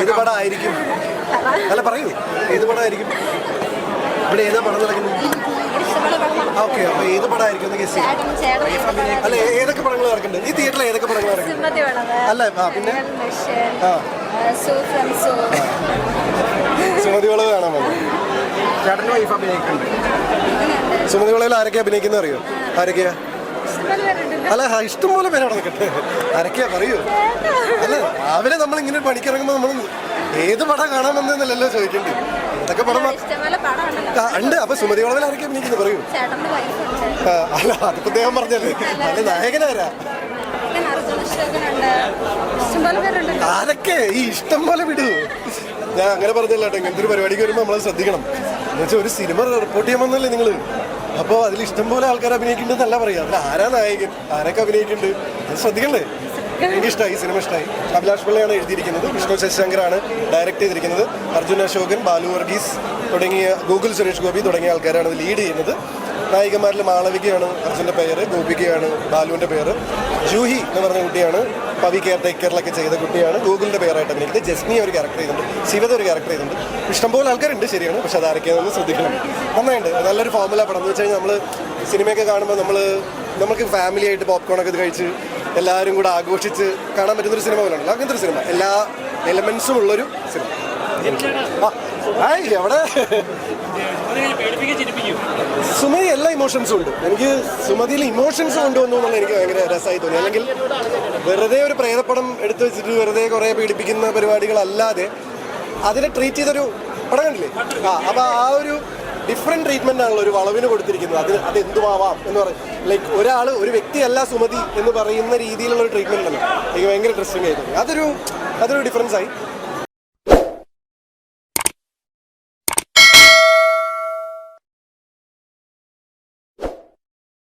ഏത് പടം. ആയിരിക്കും അല്ല പറയൂ. ഏത് പടം ആയിരിക്കും ഇവിടെ ഏതാ പടം നടക്കുന്നത്? ഓക്കെ അപ്പൊ ഏത് പടമായിരിക്കും ഒന്ന് ഗസ് ചെയ്യും. അല്ല ഏതൊക്കെ പടങ്ങൾ നടക്കുന്നുണ്ട്? ഈ തിയേറ്ററിൽ ഏതൊക്കെ പടങ്ങൾ നടക്കുന്നുണ്ട്? അല്ല പിന്നെ? ആ. സുമതി വിളവ് കാണാൻ വന്നു ചേട്ടന്റെ വൈഫ് അഭിനയിക്കുന്നുണ്ട് സുമതി വിളവിൽ ആരൊക്കെ അഭിനയിക്കുന്ന അറിയോ? ആരൊക്കെയാ? അല്ല ഇഷ്ടം പോലെ പേരാണ് നടക്കട്ടെ ആരൊക്കെയാ പറയൂ? അല്ല രാവിലെ നമ്മൾ ഇങ്ങനെ പണിക്കിറങ്ങുമ്പോൾ നമ്മൾ ഏത് പടം കാണാമെന്നല്ലോ ചോദിക്കണ്ടേ. ഇതൊക്കെ പടം ഉണ്ട്. അപ്പൊ സുമതി വളവിൽ ആരൊക്കെ അഭിനയിക്കുന്നത് പറയൂ. അല്ല അത് പ്രത്യേകം പറഞ്ഞല്ലേ? അല്ല നായകനാരാ പിന്നെ ആരൊക്കെ? ഈ ഇഷ്ടം പോലെ വിടൂ. ഞാൻ അങ്ങനെ പറഞ്ഞല്ലോ ഇങ്ങനത്തെ ഒരു പരിപാടിക്ക് വരുമ്പോൾ നമ്മൾ ശ്രദ്ധിക്കണം. എന്നുവെച്ചാൽ ഒരു സിനിമ റിപ്പോർട്ട് ചെയ്യാമെന്നല്ലേ നിങ്ങൾ അപ്പോൾ അതിൽ ഇഷ്ടംപോലെ ആൾക്കാർ അഭിനയിക്കുന്നുണ്ടെന്നല്ല പറയാ. അതിൽ ആരാ നായകൻ? ആരൊക്കെ അഭിനയിക്കുന്നുണ്ട്? അത് ശ്രദ്ധിക്കണ്ടേ? എനിക്ക് ഇഷ്ടമായി സിനിമ ഇഷ്ടമായി അഭിലാഷ് പിള്ളയാണ് എഴുതിയിരിക്കുന്നത് വിഷ്ണു ശശിശങ്കറാണ് ഡയറക്റ്റ് ചെയ്തിരിക്കുന്നത്. അർജുൻ അശോകൻ ബാലു വർഗീസ് തുടങ്ങിയ ഗൂഗിൾ സുരേഷ് ഗോപി തുടങ്ങിയ ആൾക്കാരാണ് ലീഡ് ചെയ്യുന്നത്. നായികമാരിൽ മാളവികയാണ് അർജുന്റെ പേര് ഗോപികയാണ് ബാലുവിന്റെ പേര്. ജൂഹി എന്ന് പറഞ്ഞ കുട്ടിയാണ് പവി കെയർ ടേക്ക് കെയറിലൊക്കെ ചെയ്ത കുട്ടിയാണ്. ഗൂഗിളിന്റെ പേരായിട്ട് അഭിനയിക്കുന്നത് ജസ്മി ഒരു ക്യാരക്ടർ ചെയ്തിട്ടുണ്ട് ശിവത ഒരു ക്യാരക്ടർ ചെയ്തിട്ടുണ്ട്. ഇഷ്ടംപോലെ ആൾക്കാരുണ്ട് ശരിയാണ് പക്ഷെ അതാരൊക്കെയാണെന്ന് ശ്രദ്ധിക്കണം. നന്നായിട്ട് നല്ലൊരു ഫോമുല പടം എന്ന് വെച്ച് കഴിഞ്ഞാൽ നമ്മൾ സിനിമയൊക്കെ കാണുമ്പോൾ നമ്മൾ നമുക്ക് ഫാമിലി ആയിട്ട് പോപ്കോണൊക്കെ ഇത് കഴിച്ച് എല്ലാവരും കൂടെ ആഘോഷിച്ച് കാണാൻ പറ്റുന്നൊരു സിനിമ പോലെയാണല്ലോ അങ്ങനത്തെ ഒരു സിനിമ എല്ലാ എലമെൻസും ഉള്ളൊരു സിനിമ ആ എവിടെ സുമതി എല്ലാ ഇമോഷൻസും ഉണ്ട്. എനിക്ക് സുമതിയിൽ ഇമോഷൻസ് കൊണ്ടുവന്നു എന്നുള്ള എനിക്ക് ഭയങ്കര രസമായി തോന്നി. അല്ലെങ്കിൽ വെറുതെ ഒരു പ്രേതപ്പടം എടുത്തു വെച്ചിട്ട് വെറുതെ കുറേ പീഡിപ്പിക്കുന്ന പരിപാടികളല്ലാതെ അതിനെ ട്രീറ്റ് ചെയ്തൊരു പടം കണ്ടില്ലേ? ആ അപ്പോൾ ആ ഒരു ഡിഫറെന്റ് ട്രീറ്റ്മെന്റ് ആണല്ലോ ഒരു വളവിന് കൊടുത്തിരിക്കുന്നത്. അതിന് അത് എന്തുമാവാം എന്ന് പറയും ലൈക്ക് ഒരാൾ ഒരു വ്യക്തിയല്ല സുമതി എന്ന് പറയുന്ന രീതിയിലുള്ള ഒരു ട്രീറ്റ്മെന്റ് ആണ് എനിക്ക് ഭയങ്കര ഇൻട്രസ്റ്റിംഗ് ആയി തോന്നി. അതൊരു അതൊരു ഡിഫറൻസ് ആയി.